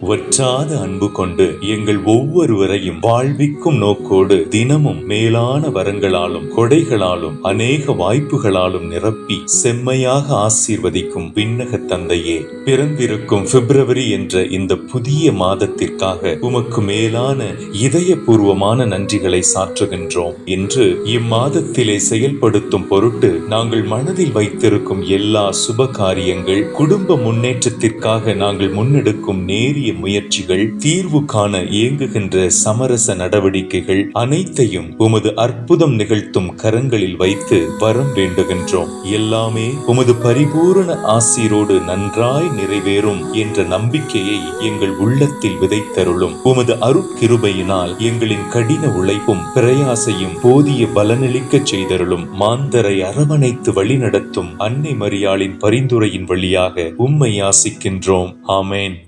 வற்றாத அன்பு கொண்டு எங்கள் ஒவ்வொருவரையும் வாழ்விக்கும் நோக்கோடு தினமும் மேலான வரங்களாலும் கொடைகளாலும் அநேக வாய்ப்புகளாலும் நிரப்பி செம்மையாக ஆசீர்வதிக்கும் விண்ணக தந்தையே பிறந்திருக்கும் பிப்ரவரி என்ற இந்த புதிய மாதத்திற்காக உமக்கு மேலான இதயபூர்வமான நன்றிகளை சாற்றுகின்றோம் இன்று இம்மாதத்திலே செயல்படுத்தும் பொருட்டு நாங்கள் மனதில் வைத்திருக்கும் எல்லா சுப காரியங்கள் குடும்ப முன்னேற்றத்திற்காக நாங்கள் முன்னெடுக்கும் நேரிய முயற்சிகள் தீர்வு காண இயங்குகின்ற சமரச நடவடிக்கைகள் அனைத்தையும் உமது அற்புதம் நிகழ்த்தும் கரங்களில் வைத்து வரம் வேண்டுகின்றோம். எல்லாமே உமது பரிபூரண ஆசீரோடு நன்றாய் நிறைவேறும் என்ற நம்பிக்கையை எங்கள் உள்ளத்தில் விதைத்தருளும். உமது அருட்கிருபையினால் எங்களின் கடின உழைப்பும் பிரயாசையும் போதிய பலனளிக்க செய்தருளும். மாந்தரை அரவணைத்து வழிநடத்தும் அன்னை மரியாளின் பரிந்துரையின் வழியாக உம்மை யாசிக்கின்றோம் ஆமேன்.